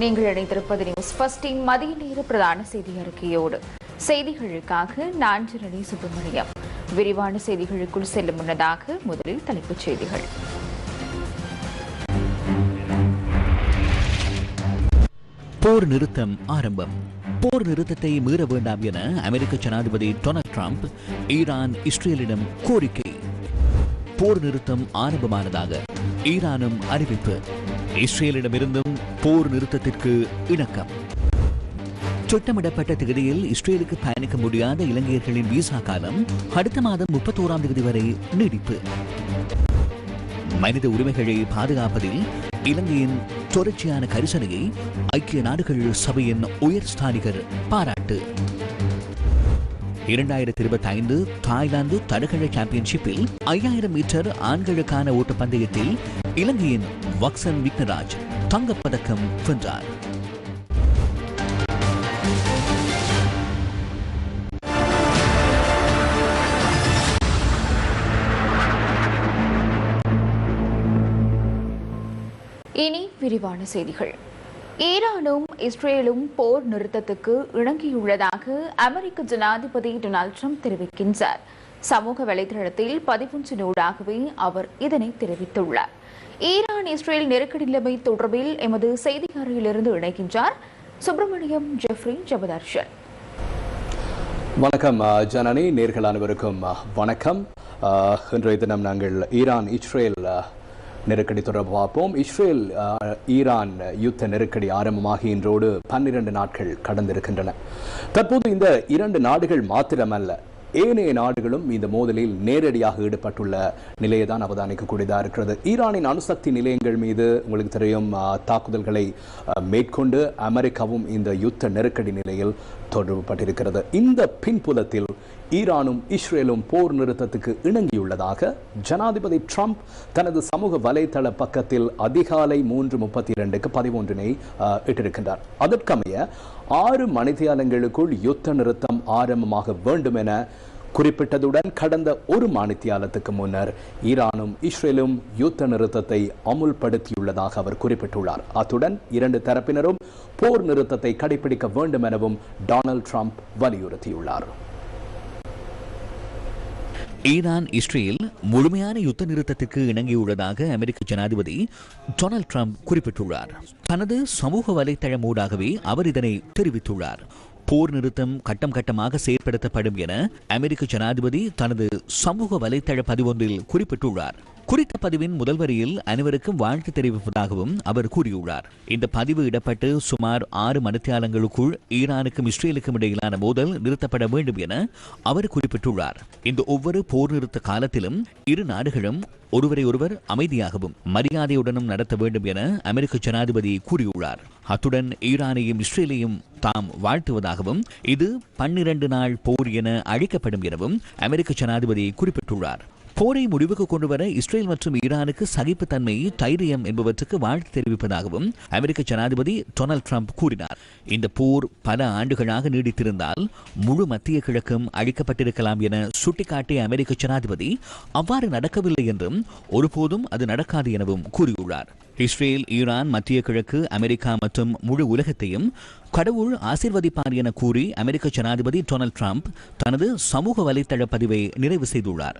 நீங்கள் இணைந்திருப்பது நியூஸ் ஃபர்ஸ்டின் மதிய நேர பிரதான செய்தி அறிக்கையோடு. செய்திகளுக்காக நான் ஜனனி சுப்பிரமணியம். விரிவான செய்திகளுக்குள் செல்லும் முன்னதாக முதலில் தலைப்புச் செய்திகள். போர் நிறுத்தம் ஆரம்பம். போர் நிறுத்தத்தை மீற வேண்டாம் என அமெரிக்க ஜனாதிபதி டொனால்ட் ட்ரம்ப் ஈரான் இஸ்ரேலிடம் கோரிக்கை. போர் நிறுத்தம் ஆரம்பமானதாக ஈரானும் அறிவிப்பு. இஸ்ரேலிடமிருந்தும் போர் நிறுத்தத்திற்கு இணக்கம். திட்டமிடப்பட்ட தேதியில் இஸ்ரேலுக்கு பயணிக்க முடியாத இலங்கையர்களின் விசா காலம் அடுத்த மாதம் முப்பத்தோராம் தேதி வரை நீடிப்பு. மனித உரிமைகளை பாதுகாப்பதில் இலங்கையின் தொடர்ச்சியான கரிசனையை ஐக்கிய நாடுகள் சபையின் உயர் ஸ்தானிகர் பாராட்டு. இரண்டாயிரத்தி இருபத்தி ஐந்து தாய்லாந்து தடகள சாம்பியன்ஷிப்பில் ஐயாயிரம் மீட்டர் ஆண்களுக்கான ஓட்டப்பந்தயத்தில் இலங்கையின் வக்சன் விக்னராஜ் தங்கப்பதக்கம் வென்றார். இனி விரிவான செய்திகள். ஈரானும் இஸ்ரேலும் போர் நிறுத்தத்துக்கு இணங்கியுள்ளதாக அமெரிக்க ஜனாதிபதி டொனால்ட் ட்ரம்ப் தெரிவிக்கின்றார். சமூக வலைதளத்தில் பதிவொன்றினூடாகவே அவர் இதனை தெரிவித்துள்ளார். ஈரான் இஸ்ரேல் நெருக்கடி நிலைமை தொடர்பில் எமது செய்தியாளரிலிருந்து இணைக்கின்றார் சுப்பிரமணியம் ஜெஃப்ரி ஜபதர்ஷன். வணக்கம் ஜனனி. நேர்கள் அனைவருக்கும் வணக்கம். இன்றைய தினம் நாங்கள் ஈரான் இஸ்ரேல் நெருக்கடி தொடர்பு பார்ப்போம். இஸ்ரேல் ஈரான் யுத்த நெருக்கடி ஆரம்பமாகி இன்றோடு பன்னிரண்டு நாட்கள் கடந்திருக்கின்றன. தற்போது இந்த இரண்டு நாடுகள் மாத்திரமல்ல ஏனைய நாடுகளும் இந்த மோதலில் நேரடியாக ஈடுபட்டுள்ள நிலையை தான் அவதானிக்கக்கூடியதாக இருக்கிறது. ஈரானின் அணுசக்தி நிலையங்கள் மீது உங்களுக்கு தெரியும் தாக்குதல்களை மேற்கொண்டு அமெரிக்காவும் இந்த யுத்த நெருக்கடி நிலையில் தொடர்புபட்டிருக்கிறது. இந்த பின்புலத்தில் ஈரானும் இஸ்ரேலும் போர் நிறுத்தத்துக்கு இணங்கியுள்ளதாக ஜனாதிபதி ட்ரம்ப் தனது சமூக வலைதள பக்கத்தில் அதிகாலை மூன்று முப்பத்தி இரண்டுக்கு பதிமூன்றினை இட்டிருக்கின்றார். அதற்கமைய ஆறு மணித்தியாலங்களுக்குள் யுத்த நிறுத்தம் ஆரம்பமாக வேண்டும் என குறிப்பிட்டதுடன் கடந்த ஒரு மாணித்தியாலத்துக்கு முன்னர் ஈரானும் இஸ்ரேலும் யுத்த நிறுத்தத்தை அமுல்படுத்தியுள்ளதாக அவர் குறிப்பிட்டுள்ளார். அத்துடன் இரண்டு தரப்பினரும் போர் நிறுத்தத்தை கடைபிடிக்க வேண்டும் எனவும் டொனால்ட் ட்ரம்ப் வலியுறுத்தியுள்ளார். ஈரான் இஸ்ரேல் முழுமையான யுத்த நிறுத்தத்திற்கு இணங்கியுள்ளதாக அமெரிக்க ஜனாதிபதி டொனால்ட் ட்ரம்ப் குறிப்பிட்டுள்ளார். தனது சமூக வலைத்தளம் ஊடாகவே அவர் இதனை தெரிவித்துள்ளார். போர் நிறுத்தம் கட்டம் கட்டமாக செயற்படுத்தப்படும் என அமெரிக்க ஜனாதிபதி தனது சமூக வலைத்தள பதிவொன்றில் குறிப்பிட்டுள்ளார். குறித்த பதிவின் முதல் வரியில் அனைவருக்கும் வாழ்த்து தெரிவிப்பதாகவும் அவர் கூறியுள்ளார். இந்த பதிவு இடப்பட்டு சுமார் ஆறு மணித்தியாலங்களுக்குள் ஈரானுக்கும் இஸ்ரேலுக்கும் இடையிலான மோதல் நிறுத்தப்பட வேண்டும் என அவர் குறிப்பிட்டுள்ளார். இந்த ஒவ்வொரு போர் நிறுத்த காலத்திலும் இரு நாடுகளும் ஒருவரை ஒருவர் அமைதியாகவும் மரியாதையுடனும் நடத்த வேண்டும் என அமெரிக்க ஜனாதிபதி கூறியுள்ளார். அத்துடன் ஈரானையும் இஸ்ரேலையும் தாம் வாழ்த்துவதாகவும் இது பன்னிரண்டு நாள் போர் என அழைக்கப்படும் எனவும் அமெரிக்க ஜனாதிபதி குறிப்பிட்டுள்ளார். போரை முடிவுக்கு கொண்டுவர இஸ்ரேல் மற்றும் ஈரானுக்கு சகிப்புத்தன்மை தைரியம் என்பவற்றுக்கு வாழ்த்து தெரிவிப்பதாகவும் அமெரிக்க ஜனாதிபதி டொனால்ட் ட்ரம்ப் கூறினார். இந்த போர் பல ஆண்டுகளாக நீடித்திருந்தால் முழு மத்திய கிழக்கும் அழிக்கப்பட்டிருக்கலாம் என சுட்டிக்காட்டிய அமெரிக்க ஜனாதிபதி அவ்வாறு நடக்கவில்லை என்றும் ஒருபோதும் அது நடக்காது எனவும் கூறியுள்ளார். இஸ்ரேல் ஈரான் மத்திய கிழக்கு அமெரிக்கா மற்றும் முழு உலகத்தையும் கடவுள் ஆசிர்வதிப்பார் என கூறி அமெரிக்க ஜனாதிபதி டொனால்ட் ட்ரம்ப் தனது சமூக வலைத்தள பதிவை நிறைவு செய்துள்ளார்.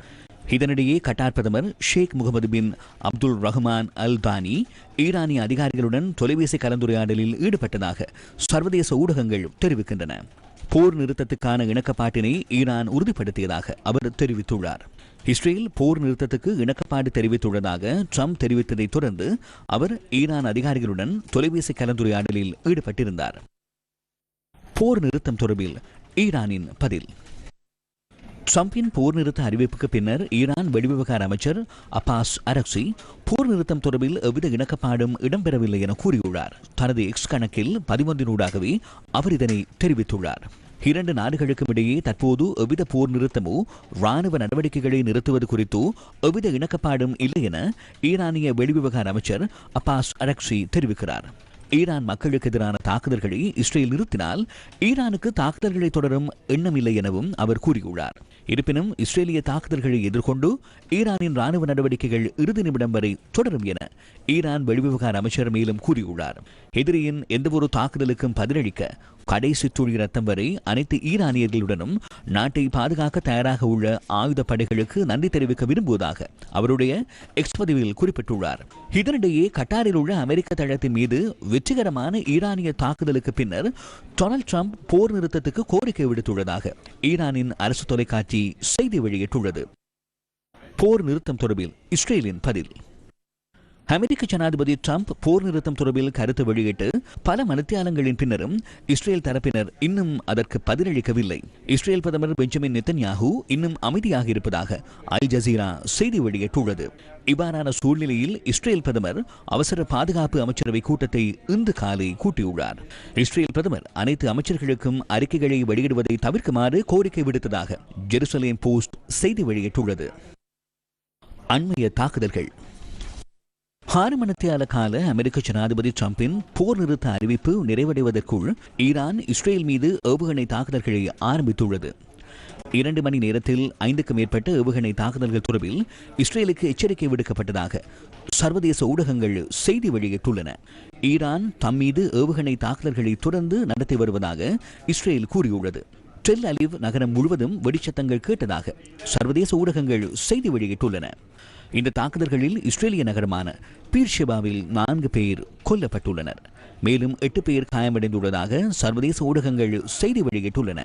இதனிடையே கட்டார் பிரதமர் ஷேக் முகமது பின் அப்துல் ரஹ்மான் அல் தானி ஈரானிய அதிகாரிகளுடன் தொலைபேசி கலந்துரையாடலில் ஈடுபட்டதாக சர்வதேச ஊடகங்கள் தெரிவிக்கின்றன. போர் நிறுத்தத்துக்கான இணக்கப்பாட்டினை ஈரான் உறுதிப்படுத்தியதாக அவர் தெரிவித்துள்ளார். இஸ்ரேல் போர் நிறுத்தத்துக்கு இணக்கப்பாடு தெரிவித்துள்ளதாக ட்ரம்ப் தெரிவித்ததைத் தொடர்ந்து அவர் ஈரான் அதிகாரிகளுடன் தொலைபேசி கலந்துரையாடலில் ஈடுபட்டிருந்தார். போர் நிறுத்தம் தொடர்பில் ஈரானின் பதில். ட்ரம்பின் போர் நிறுத்த அறிவிப்புக்கு பின்னர் ஈரான் வெளிவிவகார அமைச்சர் அப்பாஸ் அரக்சி போர் நிறுத்தம் தொடர்பில் எவ்வித இணக்கப்பாடும் இடம்பெறவில்லை என கூறியுள்ளார். தனது எக்ஸ் கணக்கில் பதிமூன்றினூடாகவே அவர் இதனை தெரிவித்துள்ளார். இரண்டு நாடுகளுக்கும் இடையே தற்போது எவ்வித போர் நிறுத்தமோ ராணுவ நடவடிக்கைகளை நிறுத்துவது குறித்தோ எவ்வித இணக்கப்பாடும் இல்லை என ஈரானிய வெளிவிவகார அமைச்சர் அப்பாஸ் அரக்சி தெரிவிக்கிறார். ஈரான் மக்களுக்கு எதிரான தாக்குதல்களை இஸ்ரேல் நிறுத்தினால் ஈரானுக்கு தாக்குதல்களை தொடரும் எண்ணமில்லை எனவும் அவர் கூறியுள்ளார். இருப்பினும் இஸ்ரேலிய தாக்குதல்களை எதிர்கொண்டு ஈரானின் ராணுவ நடவடிக்கைகள் இறுதி நிமிடம் வரை தொடரும் என ஈரான் வெளிவிவகார அமைச்சர் மேலும் கூறியுள்ளார். எதிரியின் எந்தவொரு தாக்குதலுக்கும் பதிலளிக்க கடைசி துளி ரத்தம் வரை அனைத்து ஈரானியர்களுடனும் நாட்டை பாதுகாக்க தயாராக உள்ள ஆயுத படைகளுக்கு நன்றி தெரிவிக்க விரும்புவதாக அவருடைய எக்ஸ் பதிவில் குறிப்பிட்டுள்ளார். இதனிடையே கட்டாரில் உள்ள அமெரிக்க தளத்தின் மீது வெற்றிகரமான ஈரானிய தாக்குதலுக்கு பின்னர் டொனால்ட் ட்ரம்ப் போர் நிறுத்தத்துக்கு கோரிக்கை விடுத்துள்ளதாக ஈரானின் அரசு தொலைக்காட்சி செய்தி வெளியிட்டுள்ளது. போர் நிறுத்தம் தொடர்பில் இஸ்ரேலின் பதில். அமெரிக்க ஜனாதிபதி ட்ரம்ப் போர் நிறுத்தம் தொடர்பில் கருத்து வெளியிட்டு பல மனத்தியாலங்களின் பின்னரும் இஸ்ரேல் தரப்பினர் இன்னும் அதற்கு பதிலளிக்கவில்லை. இஸ்ரேல் பிரதமர் பெஞ்சமின் நெத்தன்யாகு இன்னும் அமைதியாக இருப்பதாக அல் ஜசீரா செய்தி வெளியிட்டுள்ளது. இவ்வாறான சூழ்நிலையில் இஸ்ரேல் பிரதமர் அவசர பாதுகாப்பு அமைச்சரவை கூட்டத்தை இன்று காலை கூட்டியுள்ளார். இஸ்ரேல் பிரதமர் அனைத்து அமைச்சர்களுக்கும் அறிக்கைகளை வெளியிடுவதை தவிர்க்குமாறு கோரிக்கை விடுத்ததாக ஜெருசலேம் போஸ்ட் செய்தி வெளியிட்டுள்ளது. அண்மைய தாக்குதல்கள். ஆறு மணித்தியால கால அமெரிக்க ஜனாதிபதி டிரம்பின் போர் நிறுத்த அறிவிப்பு நிறைவடைவதற்குள் ஈரான் இஸ்ரேல் மீது ஏவுகணை தாக்குதல்களை ஆரம்பித்துள்ளது. இரண்டு மணி நேரத்தில் ஐந்துக்கும் மேற்பட்ட ஏவுகணை தாக்குதல்கள் தொடர்பில் இஸ்ரேலுக்கு எச்சரிக்கை விடுக்கப்பட்டதாக சர்வதேச ஊடகங்கள் செய்தி வெளியிட்டுள்ளன. ஈரான் தம் மீது ஏவுகணை தாக்குதல்களை தொடர்ந்து நடத்தி வருவதாக இஸ்ரேல் கூறியுள்ளது. டெல் அலிவ் நகரம் முழுவதும் வெடிச்சத்தங்கள் கேட்டதாக சர்வதேச ஊடகங்கள் செய்தி வெளியிட்டுள்ளன. இந்த தாக்குதல்களில் இஸ்ரேலிய நகரமான பீர்ஷெபாவில் நான்கு பேர் கொல்லப்பட்டுள்ளனர். மேலும் எட்டு பேர் காயமடைந்துள்ளதாக சர்வதேச ஊடகங்கள் செய்தி வெளியிட்டுள்ளன.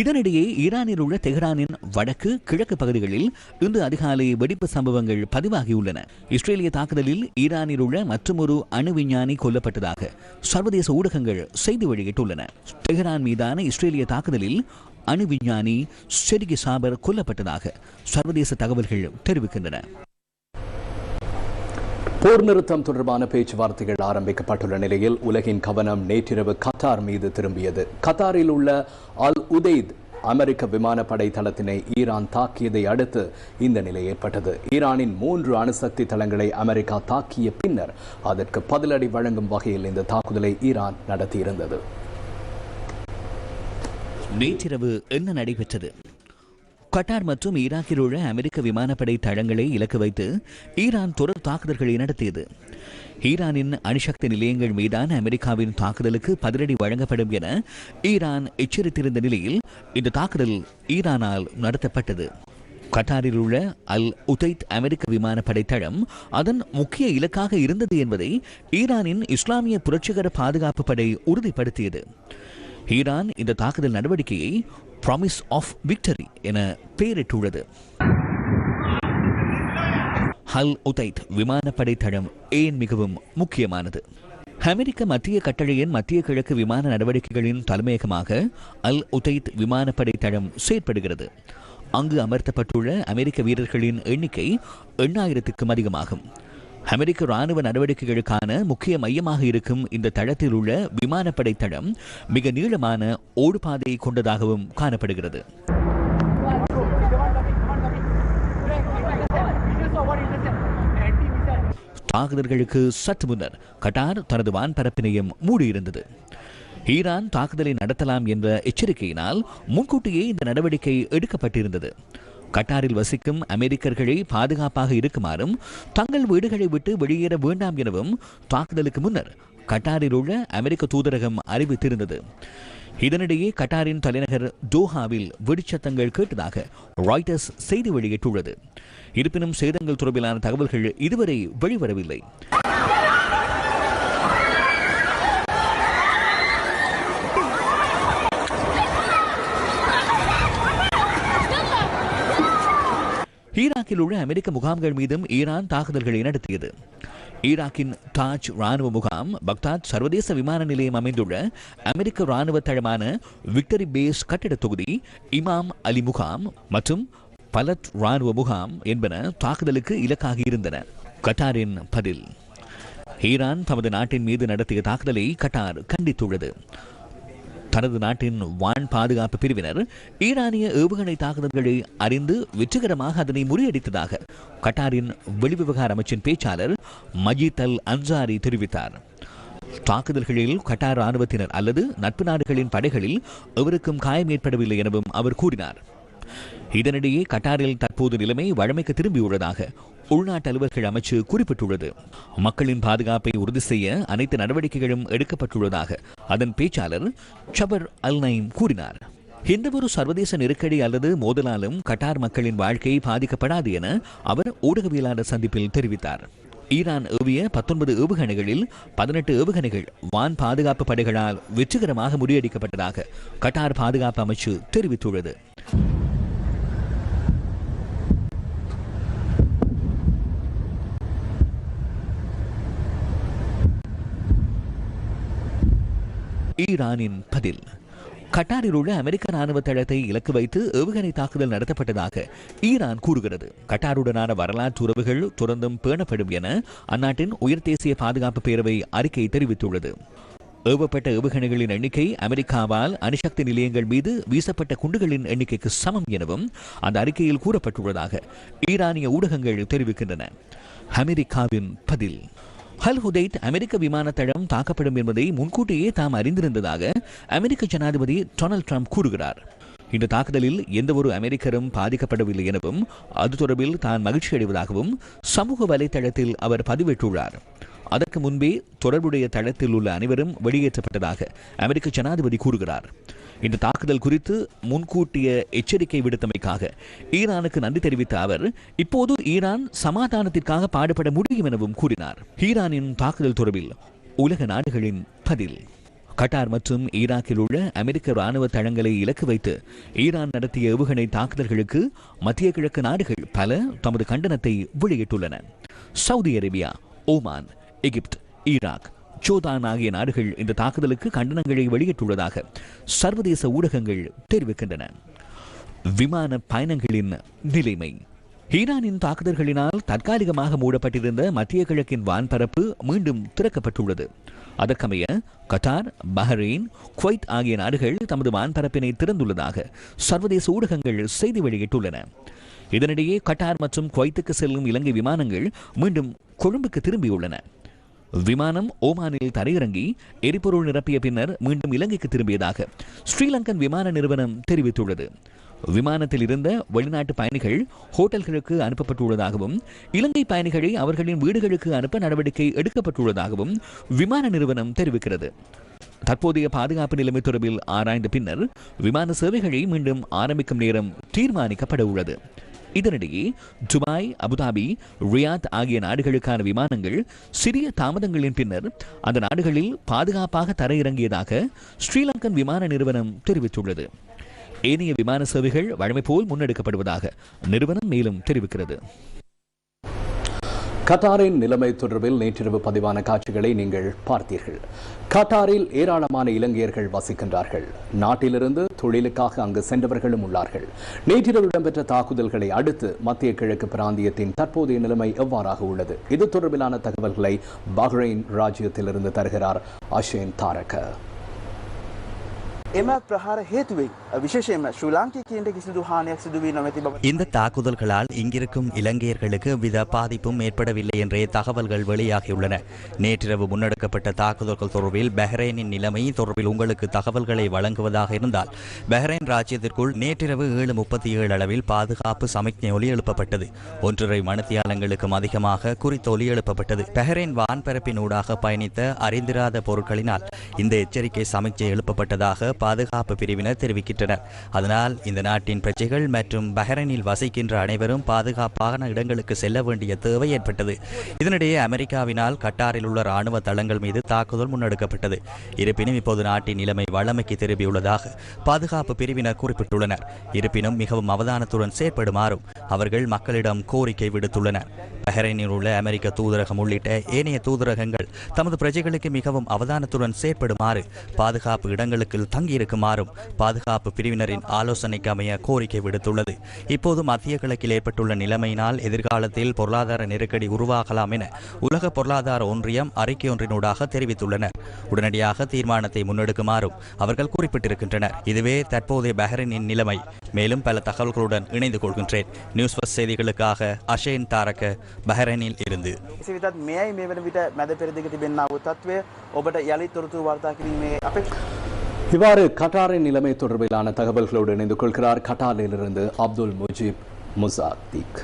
இதனிடையே ஈரானில் உள்ள தெஹ்ரானின் வடக்கு கிழக்கு பகுதிகளில் இன்று அதிகாலை வெடிப்பு சம்பவங்கள் பதிவாகியுள்ளன. இஸ்ரேலிய தாக்குதலில் ஈரானில் உள்ள மற்றொரு அணு விஞ்ஞானி கொல்லப்பட்டதாக சர்வதேச ஊடகங்கள் செய்தி வெளியிட்டுள்ளன. தெஹ்ரான் மீதான இஸ்ரேலிய தாக்குதலில் அணு விஞ்ஞானி செரிகி சாபர் கொல்லப்பட்டதாக சர்வதேச தகவல்கள் தெரிவிக்கின்றன. போர் நிறுத்தம் தொடர்பான பேச்சுவார்த்தைகள் ஆரம்பிக்கப்பட்டுள்ள நிலையில் உலகின் கவனம் நேற்றிரவு கத்தார் மீது திரும்பியது. கத்தாரில் உள்ள அல் உதைத் அமெரிக்க விமானப்படை தளத்தினை ஈரான் தாக்கியதை அடுத்து இந்த நிலை ஏற்பட்டது. ஈரானின் மூன்று அணுசக்தி தளங்களை அமெரிக்கா தாக்கிய பின்னர் அதற்கு பதிலடி வழங்கும் வகையில் இந்த தாக்குதலை ஈரான் நடத்தியிருந்தது. நேற்றிரவு என்ன நடைபெற்றது? கட்டார் மற்றும் ஈராக்கில் உள்ள அமெரிக்க விமானப்படை தளங்களை இலக்கு வைத்து ஈரான் தொடர் தாக்குதல்களை நடத்தியது. ஈரானின் அணுசக்தி நிலையங்கள் மீதான அமெரிக்காவின் தாக்குதலுக்கு பதிலடி வழங்கப்படும் என ஈரான் எச்சரித்திருந்த நிலையில் இந்த தாக்குதல் ஈரானால் நடத்தப்பட்டது. கட்டாரில் உள்ள அல் உதைத் அமெரிக்க விமானப்படை தளம் அதன் முக்கிய இலக்காக இருந்தது என்பதை ஈரானின் இஸ்லாமிய புரட்சிகர பாதுகாப்பு படை உறுதிப்படுத்தியது. ஈரான் இந்த தாக்குதல் நடவடிக்கையை ப்ராமிஸ் ஆஃப் விக்டரி என பெயரிட்டுள்ளது ஹல் உதைத் விமானப்படை தளம் ஏன் மிகவும் முக்கியமானது? அமெரிக்க மத்திய கட்டளையின் மத்திய கிழக்கு விமான நடவடிக்கைகளின் தலைமையகமாக அல் உதைத் விமானப்படை தளம் செயற்படுகிறது. அங்கு அமர்த்தப்பட்டுள்ள அமெரிக்க வீரர்களின் எண்ணிக்கை எண்ணாயிரத்துக்கும் அதிகமாகும். அமெரிக்க ராணுவ நடவடிக்கைகளுக்கான முக்கிய மையமாக இருக்கும் இந்த தளத்தில் உள்ள விமானப்படை தளம் மிக நீளமான ஓடுபாதையை கொண்டதாகவும் காணப்படுகிறது. தாக்குதல்களுக்கு சற்று முன்னர் கட்டார் தனது வான்பரப்பினையும் மூடியிருந்தது. ஈரான் தாக்குதலை நடத்தலாம் என்ற எச்சரிக்கையினால் முன்கூட்டியே இந்த நடவடிக்கை எடுக்கப்பட்டிருந்தது. கட்டாரில் வசிக்கும் அமெரிக்கர்களை பாதுகாப்பாக இருக்குமாறும் தங்கள் வீடுகளை விட்டு வெளியேற வேண்டாம் எனவும் தாக்குதலுக்கு முன்னர் கட்டாரில் உள்ள அமெரிக்க தூதரகம் அறிவித்திருந்தது. இதனிடையே கட்டாரின் தலைநகர் டோஹாவில் வெடிச்சத்தங்கள் கேட்டதாக ராய்டர்ஸ் செய்தி வெளியிட்டுள்ளது. இருப்பினும் சேதங்கள் தொடர்பிலான தகவல்கள் இதுவரை வெளிவரவில்லை. ஈராக்கில் உள்ள அமெரிக்க முகாம்கள் மீதும் ஈரான் தாக்குதல்களை நடத்தியது. ஈராக்கின் தாஜ் ராணுவ முகாம் பக்தாத் சர்வதேச விமான நிலையம் அமைந்துள்ள அமெரிக்க ராணுவ தளமான விக்டரி பேஸ் கட்டிடத் தொகுதி இமாம் அலி முகாம் மற்றும் பலத் ராணுவ முகாம் என்பன தாக்குதலுக்கு இலக்காகி இருந்தன. கட்டாரின் பதில். ஈரான் தமது நாட்டின் மீது நடத்திய தாக்குதலை கட்டார் கண்டித்துள்ளது. தனது நாட்டின் வான் பாதுகாப்பு பிரிவினர் ஈரானிய ஏவுகணை தாக்குதல்களை அறிந்து வெற்றிகரமாக அதனை முறியடித்ததாக கட்டாரின் வெளிவிவகார அமைச்சின் பேச்சாளர் மஜித் அல் அன்சாரி தெரிவித்தார். தாக்குதல்களில் கட்டார் ராணுவத்தினர் அல்லது நட்பு நாடுகளின் படைகளில் எவருக்கும் காயம் ஏற்படவில்லை எனவும் அவர் கூறினார். இதனிடையே கட்டாரில் தற்போது நிலைமை வழமைக்கு திரும்பியுள்ளதாக உள்நாட்டு அலுவல்கள் அமைச்சு குறிப்பிட்டுள்ளது. மக்களின் பாதுகாப்பை உறுதி செய்ய அனைத்து நடவடிக்கைகளும் எடுக்கப்பட்டுள்ளதாக அதன் பேச்சாளர் சபர் அல் நைம் கூறினார். எந்தவொரு சர்வதேச நெருக்கடி அல்லது மோதலாலும் கட்டார் மக்களின் வாழ்க்கை பாதிக்கப்படாது என அவர் ஊடகவியலாளர் சந்திப்பில் தெரிவித்தார். ஈரான் ஏவிய பத்தொன்பது ஏவுகணைகளில் பதினெட்டு ஏவுகணைகள் வான் பாதுகாப்பு படைகளால் வெற்றிகரமாக முறியடிக்கப்பட்டதாக கட்டார் பாதுகாப்பு அமைச்சு தெரிவித்துள்ளது. ஈரானின் பதில். கட்டாரில் உள்ள அமெரிக்க ராணுவ தளத்தை இலக்கு வைத்து ஏவுகணை தாக்குதல் நடத்தப்பட்டதாக ஈரான் கூறுகிறது. கட்டாருடனான வரலாற்று உறவுகள் தொடர்ந்தும் பேணப்படும் என அந்நாட்டின் உயர் தேசிய பாதுகாப்பு பேரவை அறிக்கை தெரிவித்துள்ளது. ஏவப்பட்ட ஏவுகணைகளின் எண்ணிக்கை அமெரிக்காவால் அணுசக்தி நிலையங்கள் மீது வீசப்பட்ட குண்டுகளின் எண்ணிக்கைக்கு சமம் எனவும் அந்த அறிக்கையில் கூறப்பட்டுள்ளதாக ஈரானிய ஊடகங்கள் தெரிவிக்கின்றன. அமெரிக்காவின் பதில். ஹல் ஹுதைட் அமெரிக்க விமான தளம் தாக்கப்படும் என்பதை முன்கூட்டியே தாம் அறிந்திருந்ததாக அமெரிக்க ஜனாதிபதி டொனால்ட் ட்ரம்ப் கூறுகிறார். இந்த தாக்குதலில் எந்தவொரு அமெரிக்கரும் பாதிக்கப்படவில்லை எனவும் அது தொடர்பில் தான் மகிழ்ச்சி அடைவதாகவும் சமூக வலைதளத்தில் அவர் பதிவிட்டுள்ளார். அதற்கு முன்பே தொடர்புடைய தளத்தில் உள்ள அனைவரும் வெளியேற்றப்பட்டதாக அமெரிக்க ஜனாதிபதி கூறுகிறார். இந்த தாக்குதல் குறித்து முன்கூட்டிய எச்சரிக்கை விடுத்தமைக்காக ஈரானுக்கு நன்றி தெரிவித்த அவர் இப்போது ஈரான் சமாதானத்திற்காக பாடுபட முடியும் எனவும் கூறினார். ஈரானின் தாக்குதல் தொடர்பில் உலக நாடுகளின் பதில். கட்டார் மற்றும் ஈராக்கில் உள்ள அமெரிக்க ராணுவ தளங்களை இலக்கு வைத்து ஈரான் நடத்திய ஏவுகணை தாக்குதல்களுக்கு மத்திய கிழக்கு நாடுகள் பல தமது கண்டனத்தை வெளியிட்டுள்ளன. Saudi Arabia Oman Egypt Iraq Jordan ஆகிய நாடுகள் இந்த தாக்குதலுக்கு கண்டனங்களை வெளியிட்டுள்ளதாக சர்வதேச ஊடகங்கள் தெரிவிக்கின்றன. விமான பயணங்களின் நிலைமை. ஈரானின் தாக்குதல்களினால் தற்காலிகமாக மூடப்பட்டிருந்த மத்திய கிழக்கின் வான்பரப்பு மீண்டும் திறக்கப்பட்டுள்ளது. அதற்கமைய கட்டார் பஹ்ரைன் குவைத் ஆகிய நாடுகள் தமது வான்பரப்பினை திறந்துள்ளதாக சர்வதேச ஊடகங்கள் செய்தி வெளியிட்டுள்ளன. இதனிடையே கட்டார் மற்றும் குவைத்துக்கு செல்லும் இலங்கை விமானங்கள் மீண்டும் கொழும்புக்கு திரும்பியுள்ளன. விமானம் ஓமானில் தரையிறங்கி எரிபொருள் நிரப்பிய பின்னர் மீண்டும் இலங்கைக்கு திரும்பியதாக ஸ்ரீலங்கன் விமான நிறுவனம் தெரிவித்துள்ளது. விமானத்தில் இருந்த வெளிநாட்டு பயணிகள் ஹோட்டல்களுக்கு அனுப்பப்பட்டுள்ளதாகவும் இலங்கை பயணிகளை அவர்களின் வீடுகளுக்கு அனுப்ப நடவடிக்கை எடுக்கப்பட்டுள்ளதாகவும் விமான நிறுவனம் தெரிவிக்கிறது. தற்போதைய பாதுகாப்பு நிலைமை தொடர்பில் ஆராய்ந்த பின்னர் விமான சேவைகளை மீண்டும் ஆரம்பிக்கும் நேரம் தீர்மானிக்கப்பட உள்ளது. இதனிடையே துபாய் அபுதாபி ரியாத் ஆகிய நாடுகளுக்கான விமானங்கள் சிறிய தாமதங்களின் பின்னர் அந்த நாடுகளில் பாதுகாப்பாக தரையிறங்கியதாக ஸ்ரீலங்கன் விமான நிறுவனம் தெரிவித்துள்ளது. ஏனைய விமான சேவைகள் வழமை போல் முன்னெடுக்கப்படுவதாக நிறுவனம் மேலும் தெரிவிக்கிறது. கட்டாரின் நிலைமை தொடர்பில் நேற்றிரவு பதிவான காட்சிகளை நீங்கள் பார்த்தீர்கள். கட்டாரில் ஏராளமான இலங்கையர்கள் வசிக்கின்றார்கள். நாட்டிலிருந்து தொழிலுக்காக அங்கு சென்றவர்களும் உள்ளார்கள். நேற்றிரவு இடம்பெற்ற தாக்குதல்களை அடுத்து மத்திய கிழக்கு பிராந்தியத்தின் தற்போதைய நிலைமை எவ்வாறாக உள்ளது? இது தொடர்பிலான தகவல்களை பஹ்ரைன் ராஜ்யத்திலிருந்து தருகிறார் அஷேன் தாரக. එම ප්‍රහාර හේතුවෙන් විශේෂයෙන්ම ශ්‍රී ලාංකිකයන්ට කිසිදු හානියක් සිදුවී නොමැති බව இந்த தாக்குதல்களால் இங்கிருக்கும் இலங்கையர்களுக்கு வித பாதிப்பும் ஏற்படவில்லை என்றே தகவல்கள் வெளியாகியுள்ளன நேற்றிரவு முன்னெடுக்கப்பட்ட தாக்குதல்கள் தொடர்பில் பஹ்ரைனின் நிலைமை தொடர்பில் உங்களுக்கு தகவல்களை வழங்குவதாக இருந்தால் பஹ்ரைன் ராஜ்யத்திற்குள் நேற்றிரவு ஏழு முப்பத்தி ஏழு அளவில் பாதுகாப்பு சமிக்ஞை ஒலி எழுப்பப்பட்டது ஒன்றரை மணித்தியாலங்களுக்கும் அதிகமாக குறித்த ஒலி எழுப்பப்பட்டது பஹ்ரைன் வான்பரப்பினூடாக பயணித்த அறிந்திராத பொருட்களினால் இந்த எச்சரிக்கை சமிக்ஞை எழுப்பப்பட்டதாக பாதுகாப்பு பிரிவினர் தெரிவிக்கின்றனர். அதனால் இந்த நாட்டின் பிரஜைகள் மற்றும் பஹ்ரைனில் வசிக்கின்ற அனைவரும் பாதுகாப்பான இடங்களுக்கு செல்ல வேண்டிய தேவை ஏற்பட்டது. இதனிடையே அமெரிக்காவினால் கட்டாரில் உள்ள ராணுவ தளங்கள் மீது தாக்குதல் முன்னெடுக்கப்பட்டது. இருப்பினும் இப்போது நாட்டின் நிலைமை வளமைக்கு திரும்பியுள்ளதாக பாதுகாப்பு பிரிவினர் குறிப்பிட்டுள்ளனர். இருப்பினும் மிகவும் அவதானத்துடன் செயற்படுமாறும் அவர்கள் மக்களிடம் கோரிக்கை விடுத்துள்ளனர். பஹ்ரைனில் உள்ள அமெரிக்க தூதரகம் உள்ளிட்ட ஏனைய தூதரகங்கள் தமது பிரஜைகளுக்கு மிகவும் அவதானத்துடன் செயற்படுமாறு பாதுகாப்பு இடங்களுக்கு தங்கியிருக்குமாறும் பாதுகாப்பு பிரிவினரின் ஆலோசனைக்கு அமைய கோரிக்கை விடுத்துள்ளது. இப்போது மத்திய கிழக்கில் ஏற்பட்டுள்ள நிலைமையினால் எதிர்காலத்தில் பொருளாதார நெருக்கடி உருவாகலாம் என உலக பொருளாதார ஒன்றியம் அறிக்கை ஒன்றினூடாக தெரிவித்துள்ளனர். உடனடியாக தீர்மானத்தை முன்னெடுக்குமாறும் அவர்கள் குறிப்பிட்டிருக்கின்றனர். இதுவே தற்போதைய பஹ்ரைனின் நிலைமை. மேலும் பல தகவல்களுடன் இணைந்து கொள்கின்றேன். நியூஸ் ஃபர்ஸ்ட் செய்திகளுக்காக அஷேன் தாரக பஹ்ரைனில் இருந்து එසේ වෙතත් මෙයයි මේ වන විට මැද පෙරදිග තිබෙන්නා වූ තත්ත්වය ඔබට යළි තොරතුරු වාර්තා කිරීමේ අපේ இவ்வாறு கட்டாரின் நிலைமை தொடர்பிலான தகவல்களோடு இணைந்து கொள்கிறார் கட்டாரிலிருந்து அப்துல் முஜீப் முசாத்திக்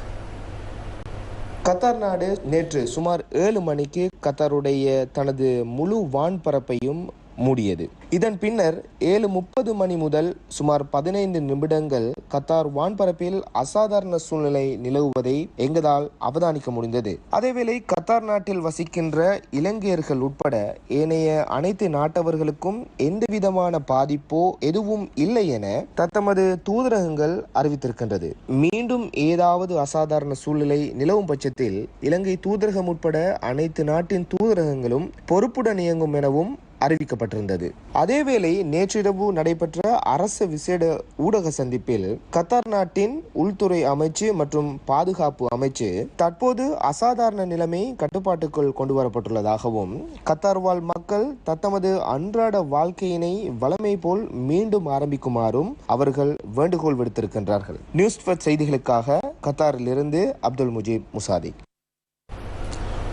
கத்தார் நாடு நேற்று சுமார் ஏழு மணிக்கு கத்தாருடைய தனது முழு வான்பரப்பையும் மூடியது. இதன் பின்னர் ஏழு முப்பது மணி முதல் சுமார் பதினைந்து நிமிடங்கள் கத்தார் வான்பரப்பில் அசாதாரண சூழ்நிலை நிலவுவதை எங்களால் அவதானிக்க முடிந்தது. அதேவேளை கத்தார் நாட்டில் வசிக்கின்ற இலங்கையர்கள் உட்பட ஏனைய அனைத்து நாட்டவர்களுக்கும் எந்தவிதமான பாதிப்போ எதுவும் இல்லை என தத்தமது தூதரகங்கள் அறிவித்திருக்கின்றது. மீண்டும் ஏதாவது அசாதாரண சூழ்நிலை நிலவும் பட்சத்தில் இலங்கை தூதரகம் உட்பட அனைத்து நாட்டின் தூதரகங்களும் பொறுப்புடன் இயங்கும் எனவும் அறிவிக்கப்பட்டிருந்தது. அதேவேளை நேற்றிரவு நடைபெற்ற அரசு விசேட ஊடக சந்திப்பில் கத்தார் நாட்டின் உள்துறை அமைச்சு மற்றும் பாதுகாப்பு அமைச்சு தற்போது அசாதாரண நிலைமை கட்டுப்பாட்டுக்குள் கொண்டு வரப்பட்டுள்ளதாகவும் கத்தார் வாழ் மக்கள் தத்தமது அன்றாட வாழ்க்கையினை வளமை போல் மீண்டும் ஆரம்பிக்குமாறும் அவர்கள் வேண்டுகோள் விடுத்திருக்கின்றார்கள். நியூஸ் செய்திகளுக்காக கத்தாரிலிருந்து அப்துல் முஜீப் முசாதிக்.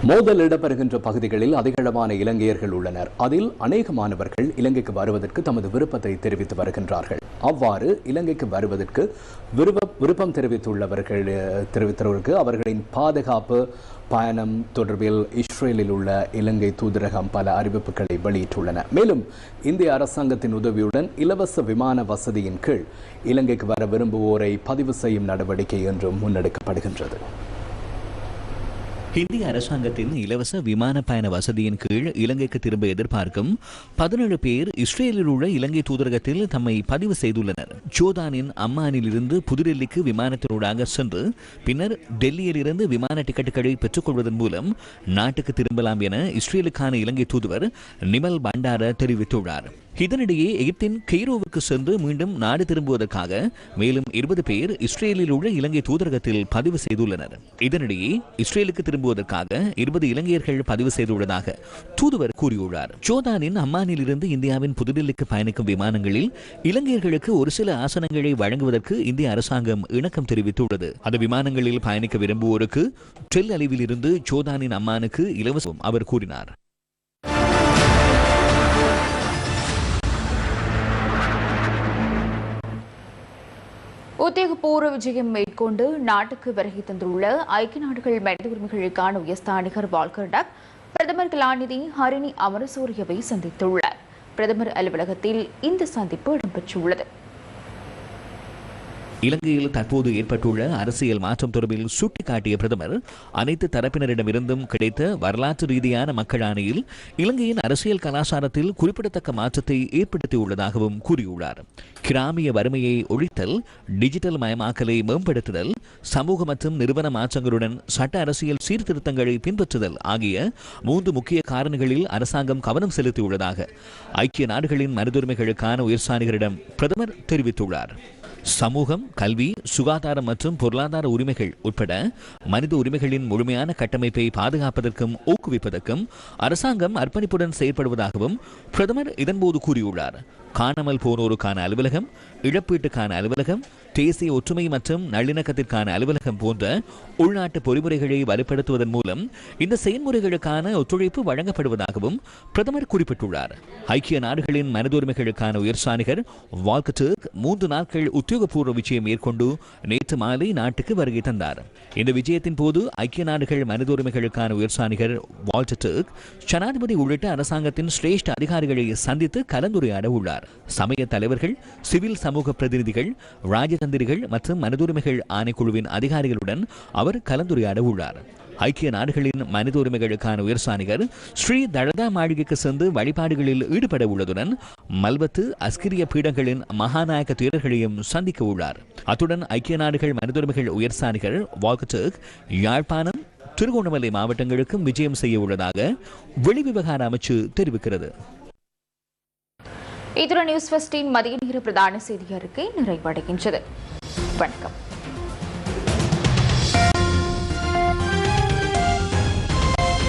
மோதல் இடம்பெறுகின்ற பகுதிகளில் அதிகளவான இலங்கையர்கள் உள்ளனர். அதில் அநேகமானவர்கள் இலங்கைக்கு வருவதற்கு தமது விருப்பத்தை தெரிவித்து வருகின்றார்கள். அவ்வாறு இலங்கைக்கு வருவதற்கு விருப்ப விருப்பம் தெரிவித்துள்ளவர்கள் தெரிவித்தவர்களுக்கு அவர்களின் பாதுகாப்பு பயணம் தொடர்பில் இஸ்ரேலில் உள்ள இலங்கை தூதரகம் பல அறிவிப்புகளை வெளியிட்டுள்ளன. மேலும் இந்திய அரசாங்கத்தின் உதவியுடன் இலவச விமான வசதியின் கீழ் இலங்கைக்கு வர விரும்புவோரை பதிவு செய்யும் நடவடிக்கை என்றும் முன்னெடுக்கப்படுகின்றது. இந்திய அரசாங்கத்தின் இலவச விமான பயண வசதியின் கீழ் இலங்கைக்கு திரும்ப எதிர்பார்க்கும் பதினேழு பேர் இஸ்ரேலில் உள்ள இலங்கை தூதரகத்தில் தம்மை பதிவு செய்துள்ளனர். ஜோர்தானின் அம்மானிலிருந்து புதுடெல்லிக்கு விமானத்தினூடாக சென்று பின்னர் டெல்லியிலிருந்து விமான டிக்கெட்டுகளை பெற்றுக்கொள்வதன் மூலம் நாட்டுக்கு திரும்பலாம் என இஸ்ரேலுக்கான இலங்கை தூதுவர் நிமல் பண்டார தெரிவித்துள்ளார். இதனிடையே எகிப்தின் கெய்ரோவுக்கு சென்று மீண்டும் நாடு திரும்புவதற்காக மேலும் இருபது பேர் இஸ்ரேலில் உள்ள இலங்கை தூதரகத்தில் பதிவு செய்துள்ளனர். இதனிடையே இஸ்ரேலுக்கு திரும்புவதற்காக இருபது இலங்கையர்கள் பதிவு செய்துள்ளதாக தூதுவர் கூறியுள்ளார். ஜோர்தானின் அம்மானிலிருந்து இந்தியாவின் புதுடில்லிக்கு பயணிக்கும் விமானங்களில் இலங்கையர்களுக்கு ஒரு சில ஆசனங்களை வழங்குவதற்கு இந்திய அரசாங்கம் இணக்கம் தெரிவித்துள்ளது. அந்த விமானங்களில் பயணிக்க விரும்புவோருக்கு டெல் அலிவிலிருந்து ஜோதானின் அம்மானுக்கு இலவசம் அவர் கூறினார். உத்தியோகபூர்வ விஜயம் மேற்கொண்டு நாட்டுக்கு வருகை தந்துள்ள ஐக்கிய நாடுகள் மனித உரிமைகளுக்கான உயர்ஸ்தானிகர் வால்கர் டக் பிரதமர் கலாநிதி ஹரிணி அமரசூரியவை சந்தித்துள்ளார். பிரதமர் அலுவலகத்தில் இந்த சந்திப்பு இடம்பெற்றுள்ளது. இலங்கையில் தற்போது ஏற்பட்டுள்ள அரசியல் மாற்றம் தொடர்பில் சுட்டிக்காட்டிய பிரதமர் அனைத்து தரப்பினரிடமிருந்தும் கிடைத்த வரலாற்று ரீதியான மக்கள் ஆணையில் இலங்கையின் அரசியல் கலாச்சாரத்தில் குறிப்பிடத்தக்க மாற்றத்தை ஏற்படுத்தியுள்ளதாகவும் கூறியுள்ளார். கிராமிய வறுமையை ஒழித்தல் டிஜிட்டல் மயமாக்கலை மேம்படுத்துதல் சமூக மற்றும் நிறுவன மாற்றங்களுடன் சட்ட அரசியல் சீர்திருத்தங்களை பின்பற்றுதல் ஆகிய மூன்று முக்கிய காரணிகளில் அரசாங்கம் கவனம் செலுத்தியுள்ளதாக ஐக்கிய நாடுகளின் மனிதுரிமைகளுக்கான உயர்சாணிகளிடம் பிரதமர் தெரிவித்துள்ளார். சமூகம் கல்வி சுகாதாரம் மற்றும் பொருளாதார உரிமைகள் உட்பட மனித உரிமைகளின் முழுமையான கட்டமைப்பை பாதுகாப்பதற்கும் ஊக்குவிப்பதற்கும் அரசாங்கம் அர்ப்பணிப்புடன் செயற்படுவதாகவும் பிரதமர் இதன்போது கூறியுள்ளார். காணாமல் போனோருக்கான அலுவலகம் இழப்பீட்டுக்கான அலுவலகம் தேசிய ஒற்றுமை மற்றும் நல்லிணக்கத்திற்கான அலுவலகம் போன்ற உள்நாட்டு பொறிமுறைகளை வலுப்படுத்துவதன் மூலம் இந்த செயல்முறைகளுக்கான ஒத்துழைப்பு வழங்கப்படுவதாகவும் பிரதமர் குறிப்பிட்டுள்ளார். ஐக்கிய நாடுகளின் மனித உரிமைகளுக்கான உயர்சாணிகர் வால்கட்டர்க் மூன்று நாட்கள் உத்தியோகபூர்வ விஜயம் மேற்கொண்டு நேற்று மாலை நாட்டுக்கு வருகை தந்தார். இந்த விஜயத்தின் போது ஐக்கிய நாடுகள் மனித உரிமைகளுக்கான உயர்சாணிகர் வால்டர் ஜனாதிபதி உள்ளிட்ட அரசாங்கத்தின் சிரேஷ்ட அதிகாரிகளை சந்தித்து கலந்துரையாட உள்ளார் சமய தலைவர்கள் சிவில் சமூக பிரதிநிதிகள் ராஜதந்திரிகள் மற்றும் மனிதுரிமைகள் ஆணைக்குழுவின் அதிகாரிகளுடன் அவர் கலந்துரையாட உள்ளார் ஐக்கிய நாடுகளின் மனித உரிமைகளுக்கான உயர்சாணிகர் ஸ்ரீ தழதா மாளிகைக்கு சென்று வழிபாடுகளில் ஈடுபட உள்ளதுடன் மல்வத்து அஸ்கிரிய பீடங்களின் மகாநாயக தேரர்களையும் சந்திக்க உள்ளார் அத்துடன் ஐக்கிய நாடுகள் மனித உரிமைகள் உயர்சாணிகர் வால்கட்டர்க் யாழ்ப்பாணம் திருகோணமலை மாவட்டங்களுக்கும் விஜயம் செய்ய உள்ளதாக வெளிவிவகார அமைச்சு தெரிவிக்கிறது. இத்துடன் நியூஸ் ஃபஸ்டின் மதிய நேர பிரதான செய்தி அறிக்கை நிறைவடைகின்றது. வணக்கம்.